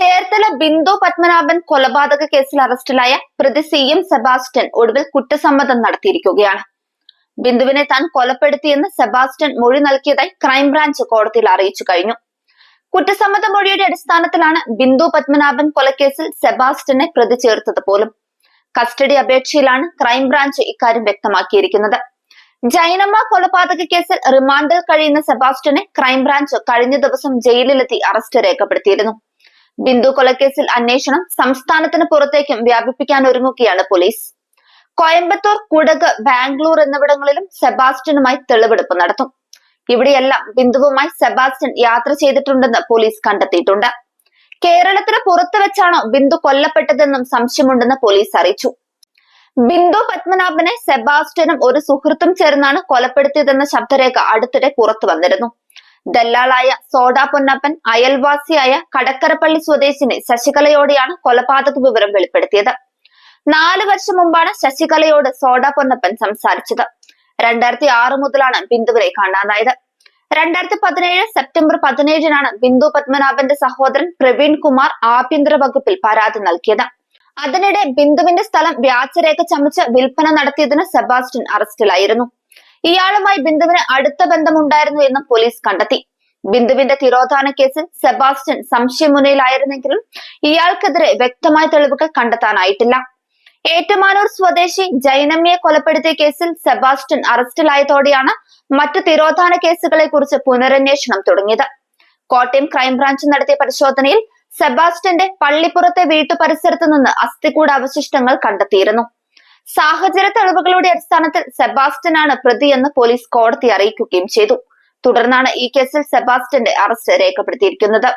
ചേർത്തല ബിന്ദു പത്മനാഭൻ കൊലപാതക കേസിൽ അറസ്റ്റിലായ പ്രതി സി എം സെബാസ്റ്റ്യൻ ഒടുവിൽ കുറ്റസമ്മതം നടത്തിയിരിക്കുകയാണ്. ബിന്ദുവിനെ താൻ കൊലപ്പെടുത്തിയെന്ന് സെബാസ്റ്റ്യൻ മൊഴി നൽകിയതായി ക്രൈംബ്രാഞ്ച് കോടതിയിൽ അറിയിച്ചു കഴിഞ്ഞു. കുറ്റസമ്മത മൊഴിയുടെ അടിസ്ഥാനത്തിലാണ് ബിന്ദു പത്മനാഭൻ കൊലക്കേസിൽ സെബാസ്റ്റ്യനെ പ്രതി ചേർത്തത് പോലും. കസ്റ്റഡി അപേക്ഷയിലാണ് ക്രൈംബ്രാഞ്ച് ഇക്കാര്യം വ്യക്തമാക്കിയിരിക്കുന്നത്. ജൈനമ്മ കൊലപാതക കേസിൽ റിമാൻഡിൽ കഴിയുന്ന സെബാസ്റ്റ്യനെ ക്രൈംബ്രാഞ്ച് കഴിഞ്ഞ ദിവസം ജയിലിലെത്തി അറസ്റ്റ് രേഖപ്പെടുത്തിയിരുന്നു. ബിന്ദു കൊലക്കേസിൽ അന്വേഷണം സംസ്ഥാനത്തിന് പുറത്തേക്കും വ്യാപിപ്പിക്കാൻ ഒരുങ്ങുകയാണ് പോലീസ്. കോയമ്പത്തൂർ കുടക് ബാംഗ്ലൂർ എന്നിവിടങ്ങളിലും സെബാസ്റ്റ്യനുമായി തെളിവെടുപ്പ് നടത്തും. ഇവിടെയെല്ലാം ബിന്ദുവുമായി സെബാസ്റ്റ്യൻ യാത്ര ചെയ്തിട്ടുണ്ടെന്ന് പോലീസ് കണ്ടെത്തിയിട്ടുണ്ട്. കേരളത്തിന് പുറത്തു വെച്ചാണോ ബിന്ദു കൊല്ലപ്പെട്ടതെന്നും സംശയമുണ്ടെന്ന് പോലീസ് അറിയിച്ചു. ബിന്ദു പത്മനാഭനെ സെബാസ്റ്റ്യനും ഒരു സുഹൃത്തും ചേർന്നാണ് കൊലപ്പെടുത്തിയതെന്ന ശബ്ദരേഖ അടുത്തിടെ പുറത്തു വന്നിരുന്നു. ദല്ലാളായ സോഡാ പൊന്നപ്പൻ അയൽവാസിയായ കടക്കരപ്പള്ളി സ്വദേശിനി ശശികലയോടെയാണ് കൊലപാതക വിവരം വെളിപ്പെടുത്തിയത്. നാല് വർഷം മുമ്പാണ് ശശികലയോട് സോഡാ പൊന്നപ്പൻ സംസാരിച്ചത്. രണ്ടായിരത്തി ആറ് മുതലാണ് ബിന്ദുവിനെ കാണാതായത്. രണ്ടായിരത്തി പതിനേഴ് സെപ്റ്റംബർ പതിനേഴിനാണ് ബിന്ദു പത്മനാഭന്റെ സഹോദരൻ പ്രവീൺ കുമാർ ആഭ്യന്തര വകുപ്പിൽ പരാതി നൽകിയത്. അതിനിടെ ബിന്ദുവിന്റെ സ്ഥലം വ്യാജരേഖ ചമച്ച് വിൽപ്പന നടത്തിയതിന് സെബാസ്റ്റ്യൻ അറസ്റ്റിലായിരുന്നു. ഇയാളുമായി ബിന്ദുവിന് അടുത്ത ബന്ധമുണ്ടായിരുന്നു എന്നും പോലീസ് കണ്ടെത്തി. ബിന്ദുവിന്റെ തിരോധാന കേസിൽ സെബാസ്റ്റ്യൻ സംശയമുനയിലായിരുന്നെങ്കിലും ഇയാൾക്കെതിരെ വ്യക്തമായ തെളിവുകൾ കണ്ടെത്താനായിട്ടില്ല. ഏറ്റുമാനൂർ സ്വദേശി ജൈനമ്യയെ കൊലപ്പെടുത്തിയ കേസിൽ സെബാസ്റ്റ്യൻ അറസ്റ്റിലായതോടെയാണ് മറ്റു തിരോധാന കേസുകളെ കുറിച്ച് പുനരന്വേഷണം തുടങ്ങിയത്. കോട്ടയം ക്രൈംബ്രാഞ്ച് നടത്തിയ പരിശോധനയിൽ സെബാസ്റ്റ്യന്റെ പള്ളിപ്പുറത്തെ വീട്ടു പരിസരത്ത് നിന്ന് അസ്ഥികൂട അവശിഷ്ടങ്ങൾ കണ്ടെത്തിയിരുന്നു. സാഹചര്യ തെളിവുകളുടെ അടിസ്ഥാനത്തിൽ സെബാസ്റ്റ്യനാണ് പ്രതിയെന്ന് പോലീസ് കോടതി അറിയിക്കുകയും ചെയ്തു. തുടർന്നാണ് ഈ കേസിൽ സെബാസ്റ്റ്യന്റെ അറസ്റ്റ് രേഖപ്പെടുത്തിയിരിക്കുന്നത്.